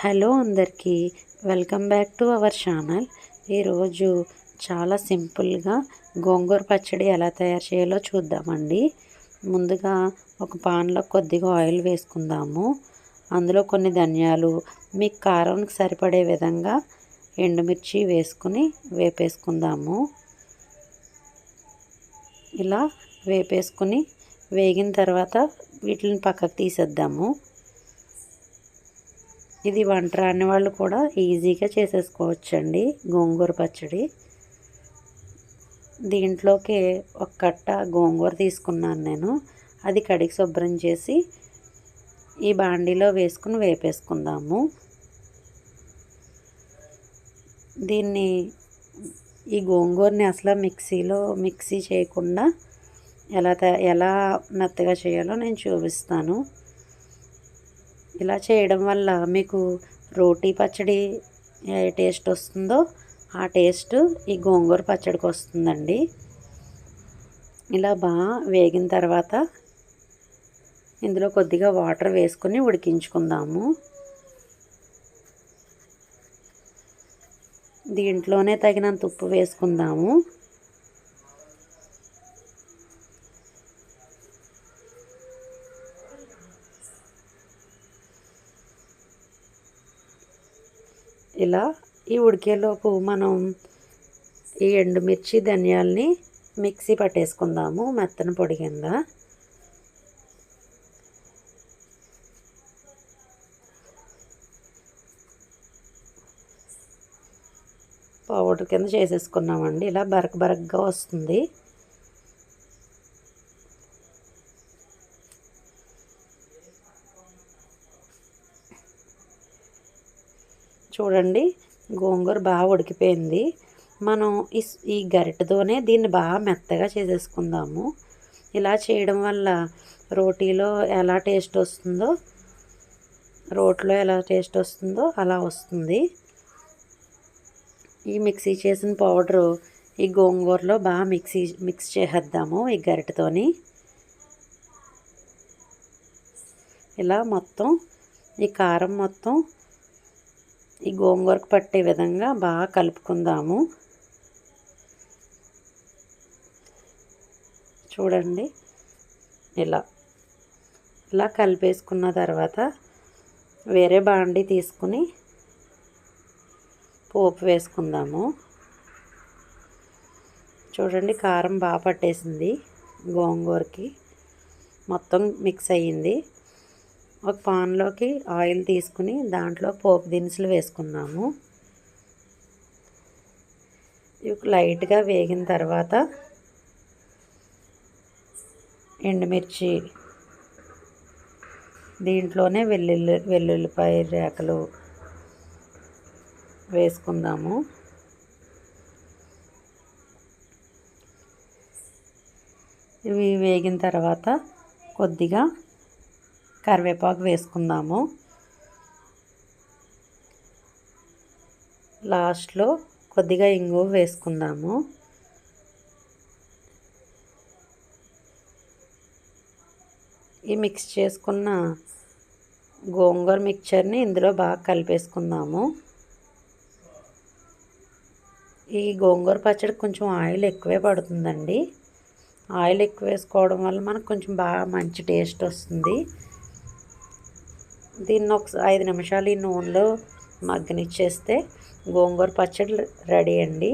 Hello అందరికీ welcome back to our channel. ఈరోజు చాలా సింపుల్గా గోంగూర పచ్చడి ఎలా తయారు చేయాలో చూద్దామండి. ముందుగా ఒక పాన్లో కొద్దిగా ఆయిల్ వేసుకుందాము. అందులో కొన్ని ధనియాలు మీకు కారానికి సరిపడే విధంగా ఎండుమిర్చి వేసుకుని వేపేసుకుందాము. ఇలా వేపేసుకుని వేగిన తర్వాత వీటిని పక్కకు తీసేద్దాము. ఇది వంట రాని వాళ్ళు కూడా ఈజీగా చేసేసుకోవచ్చండి. గోంగూర పచ్చడి. దీంట్లోకి ఒక కట్ట గోంగూర తీసుకున్నాను నేను. అది కడిగి శుభ్రం చేసి ఈ బాండీలో వేసుకుని వేపేసుకుందాము. దీన్ని ఈ గోంగూరని అసలు మిక్సీలో మిక్సీ చేయకుండా ఎలా ఎలా మెత్తగా చేయాలో నేను చూపిస్తాను. ఇలా చేయడం వల్ల మీకు రోటీ పచ్చడి ఏ టేస్ట్ వస్తుందో ఆ టేస్ట్ ఈ గోంగూర పచ్చడికి వస్తుందండి. ఇలా బాగా వేగిన తర్వాత ఇందులో కొద్దిగా వాటర్ వేసుకొని ఉడికించుకుందాము. దీంట్లోనే తగినంత ఉప్పు వేసుకుందాము. ఇలా ఈ ఉడికేలోపు మనం ఈ ఎండుమిర్చి ధనియాల్ని మిక్సీ పట్టేసుకుందాము మెత్తన పొడి కింద. పౌడర్ కింద చేసేసుకున్నామండి. ఇలా బరక బరకగా వస్తుంది. చూడండి. గోంగూర బాగా ఉడికిపోయింది. మనం ఈ ఈ గరిటతోనే దీన్ని బాగా మెత్తగా చేసేసుకుందాము. ఇలా చేయడం వల్ల రోటీలో ఎలా టేస్ట్ వస్తుందో రోట్లో ఎలా టేస్ట్ వస్తుందో అలా వస్తుంది. ఈ మిక్సీ చేసిన పౌడరు ఈ గోంగూరలో బాగా మిక్సీ మిక్స్ చేసేద్దాము ఈ గరిటతోని. ఇలా మొత్తం ఈ కారం మొత్తం ఈ గోంగూరకు పట్టే విధంగా బాగా కలుపుకుందాము. చూడండి. ఇలా. ఇలా కలిపేసుకున్న తర్వాత వేరే బాండి తీసుకుని పోపు వేసుకుందాము. చూడండి కారం బాగా పట్టేసింది గోంగూరకి. మొత్తం మిక్స్ అయ్యింది. ఒక పాన్లోకి ఆయిల్ తీసుకుని దాంట్లో పోపు దినుసులు వేసుకున్నాము ఇవి లైట్గా వేగిన తర్వాత ఎండుమిర్చి దీంట్లోనే వెల్లుల్లి వెల్లుల్లిపాయ రేకలు వేసుకుందాము. ఇవి వేగిన తర్వాత కొద్దిగా కరివేపాకు వేసుకుందాము. లాస్ట్లో కొద్దిగా ఇంగువ వేసుకుందాము. ఈ మిక్స్ చేసుకున్న గోంగూర మిక్చర్ని ఇందులో బాగా కలిపేసుకుందాము. ఈ గోంగూర పచ్చడి కొంచెం ఆయిల్ ఎక్కువే పడుతుందండి. ఆయిల్ ఎక్కువ వేసుకోవడం వల్ల మనకు కొంచెం బాగా మంచి టేస్ట్ వస్తుంది. దీన్ని ఒక ఐదు నిమిషాలు ఈ నూనెలో మగ్గనిచ్చేస్తే గోంగూర పచ్చడి రెడీ అండి.